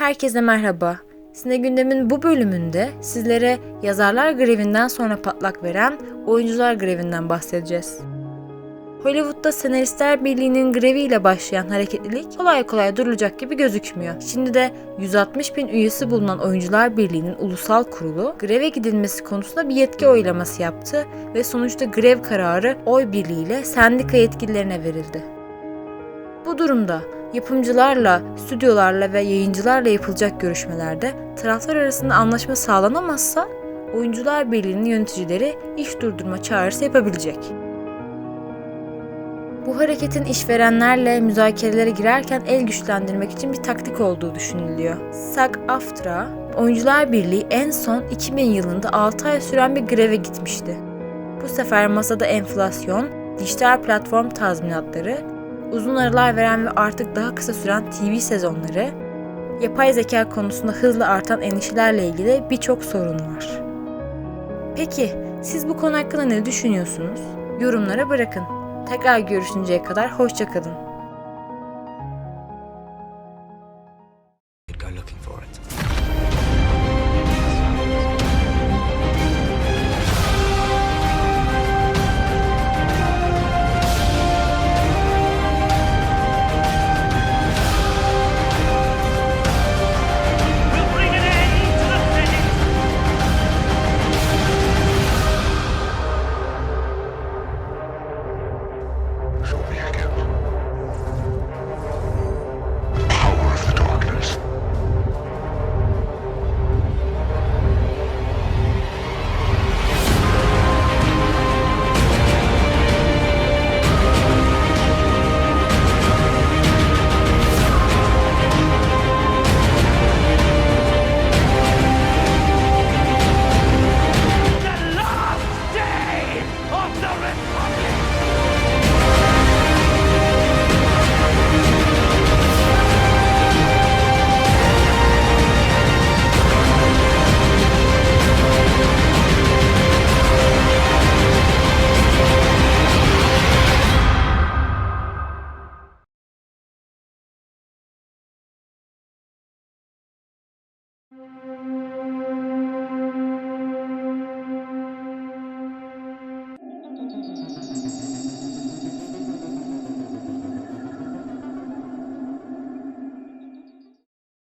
Herkese merhaba. Sine gündemin bu bölümünde sizlere yazarlar grevinden sonra patlak veren oyuncular grevinden bahsedeceğiz. Hollywood'da Senaristler Birliği'nin greviyle başlayan hareketlilik kolay kolay durulacak gibi gözükmüyor. Şimdi de 160 bin üyesi bulunan Oyuncular Birliği'nin ulusal kurulu greve gidilmesi konusunda bir yetki oylaması yaptı ve sonuçta grev kararı oy birliğiyle sendika yetkililerine verildi. Bu durumda yapımcılarla, stüdyolarla ve yayıncılarla yapılacak görüşmelerde taraflar arasında anlaşma sağlanamazsa Oyuncular Birliği'nin yöneticileri iş durdurma çağrısı yapabilecek. Bu hareketin işverenlerle müzakerelere girerken el güçlendirmek için bir taktik olduğu düşünülüyor. SAG-AFTRA, Oyuncular Birliği en son 2000 yılında 6 ay süren bir greve gitmişti. Bu sefer masada enflasyon, dijital platform tazminatları, uzun aralar veren ve artık daha kısa süren TV sezonları, yapay zeka konusunda hızla artan endişelerle ilgili birçok sorun var. Peki siz bu konu hakkında ne düşünüyorsunuz? Yorumlara bırakın. Tekrar görüşünceye kadar hoşçakalın. Show me again.